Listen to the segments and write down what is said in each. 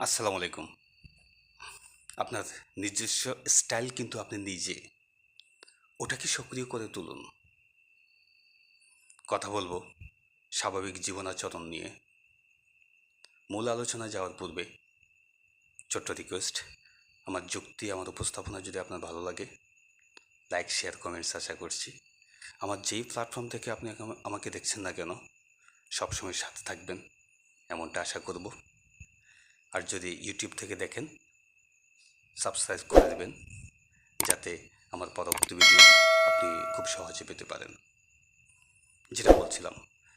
আসসালামু আলাইকুম। আপনার নিজস্ব স্টাইল কিন্তু আপনি নিজে, ওটাকে সক্রিয় করে তুলুন। কথা বলব স্বাভাবিক জীবনাচরণ নিয়ে। মূল আলোচনা যাওয়ার পূর্বে ছোট্ট রিকোয়েস্ট আমার যুক্তি, আমার উপস্থাপনা যদি আপনার ভালো লাগে লাইক শেয়ার কমেন্টস আশা করছি। আমার যেই প্ল্যাটফর্ম থেকে আপনি আমাকে দেখছেন না কেন, সবসময় সাথে থাকবেন, এমনটা আশা করব। আর যদি ইউটিউব থেকে দেখেন সাবস্ক্রাইব করে দেবেন, যাতে আমার পরবর্তী ভিডিও আপনি খুব সহজে পেতে পারেন। যেটা বলছিলাম,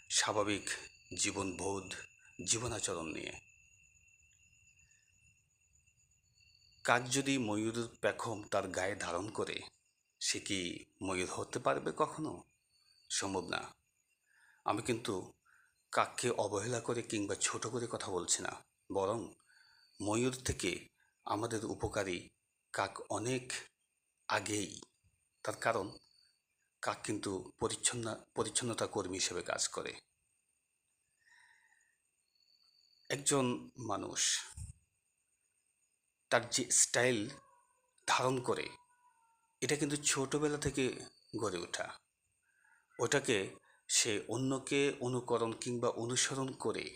স্বাভাবিক জীবনবোধ জীবনাচরণ নিয়ে। কাক যদি ময়ূরের পেখম তার গায়ে ধারণ করে, সে কি ময়ূর হতে পারবে কখনো? সম্ভব না। আমি কিন্তু কাককে অবহেলা করে কিংবা ছোট করে কথা বলছি না, বরং ময়ূর থেকে আমাদের উপকারী কাক অনেক আগেই। তার কারণ, কাক কিন্তু পরিচ্ছন্ন, পরিচ্ছন্নতা কর্মী হিসেবে কাজ করে। একজন মানুষ তার যে স্টাইল ধারণ করে, এটা কিন্তু ছোটবেলা থেকে গড়ে ওঠা। ওটাকে সে অন্যকে অনুকরণ কিংবা অনুসরণ করে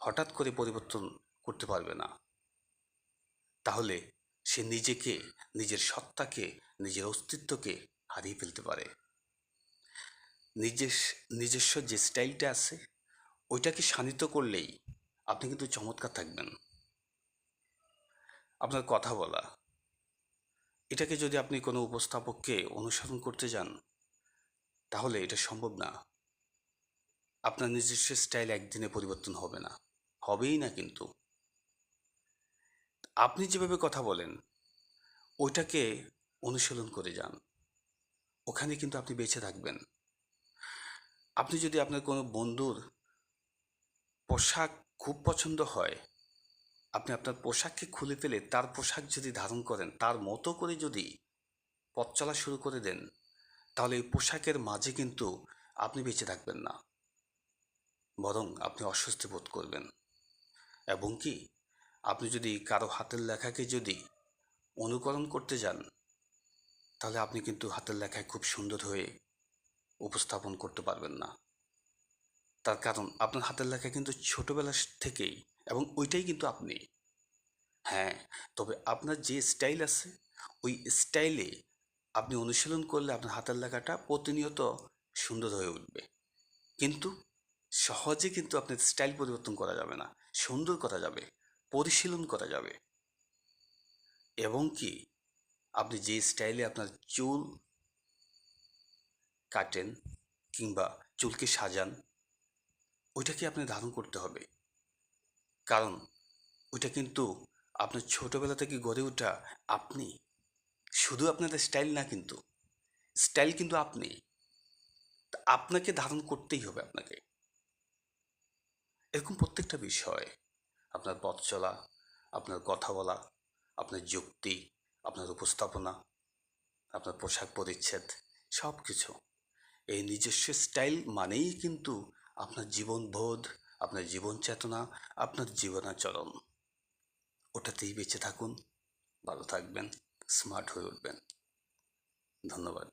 হঠাৎ করে পরিবর্তন করতে পারবে না। তাহলে সে নিজেকে, নিজের সত্তাকে, নিজের অস্তিত্বকে হারিয়ে ফেলতে পারে। নিজের, নিজস্ব যে স্টাইলটা আছে, ওইটাকে শানিত করলেই আপনি কিন্তু চমৎকার থাকবেন। আপনার কথা বলা, এটাকে যদি আপনি কোনো উপস্থাপককে অনুসরণ করতে যান, তাহলে এটা সম্ভব না। আপনার নিজস্ব স্টাইল একদিনে পরিবর্তন হবে না, হবেই না কিন্তু। আপনি যেভাবে কথা বলেন, ওইটাকে অনুশীলন করে যান। ওখানে কিন্তু আপনি বেঁচে থাকবেন। আপনি যদি আপনার কোনো বন্ধুর পোশাক খুব পছন্দ হয়, আপনি আপনার পোশাককে খুলে ফেলে তার পোশাক যদি ধারণ করেন, তার মতো করে যদি পথ চলা শুরু করে দেন, তাহলে এই পোশাকের মাঝে কিন্তু আপনি বেঁচে থাকবেন না। বরং আপনি অস্বস্তি বোধ করবেন। এবং কি? আপনি যদি কারও হাতের লেখাকে যদি অনুকরণ করতে যান, তাহলে আপনি কিন্তু হাতের লেখায় খুব সুন্দর হয়ে উপস্থাপন করতে পারবেন না। তার কারণ, আপনার হাতের লেখা কিন্তু ছোটবেলা থেকেই এবং ওইটাই কিন্তু আপনি। হ্যাঁ তবে আপনার যে স্টাইল আছে, ওই স্টাইলে আপনি অনুশীলন করলে আপনার হাতের লেখাটা প্রতিনিয়ত সুন্দর হয়ে উঠবে। কিন্তু সহজে কিন্তু আপনার স্টাইল পরিবর্তন করা যাবে না, সুন্দর করা যাবে। পরিশীলন করা যাবে। এবং কি, আপনি যে স্টাইলে আপনার চুল কাটেন কিংবা চুলকে সাজান, ওইটাকে আপনি ধারণ করতে হবে। কারণ ওইটা কিন্তু আপনার ছোটোবেলা থেকে গড়ে ওঠা আপনি, শুধু আপনাদের স্টাইল না কিন্তু, স্টাইল কিন্তু আপনি। আপনাকে ধারণ করতেই হবে আপনাকে। এরকম প্রত্যেকটা বিষয় আপনার পথ চলা, আপনার কথা বলা, আপনার যুক্তি, আপনার উপস্থাপনা, আপনার পোশাক পরিচ্ছেদ সব কিছু এই নিজস্ব স্টাইল মানেই কিন্তু আপনার জীবনবোধ, আপনার জীবন চেতনা আপনার জীবনাচরণ। ওটাতেই বেঁচে থাকুন, ভালো থাকবেন, স্মার্ট হয়ে উঠবেন। ধন্যবাদ।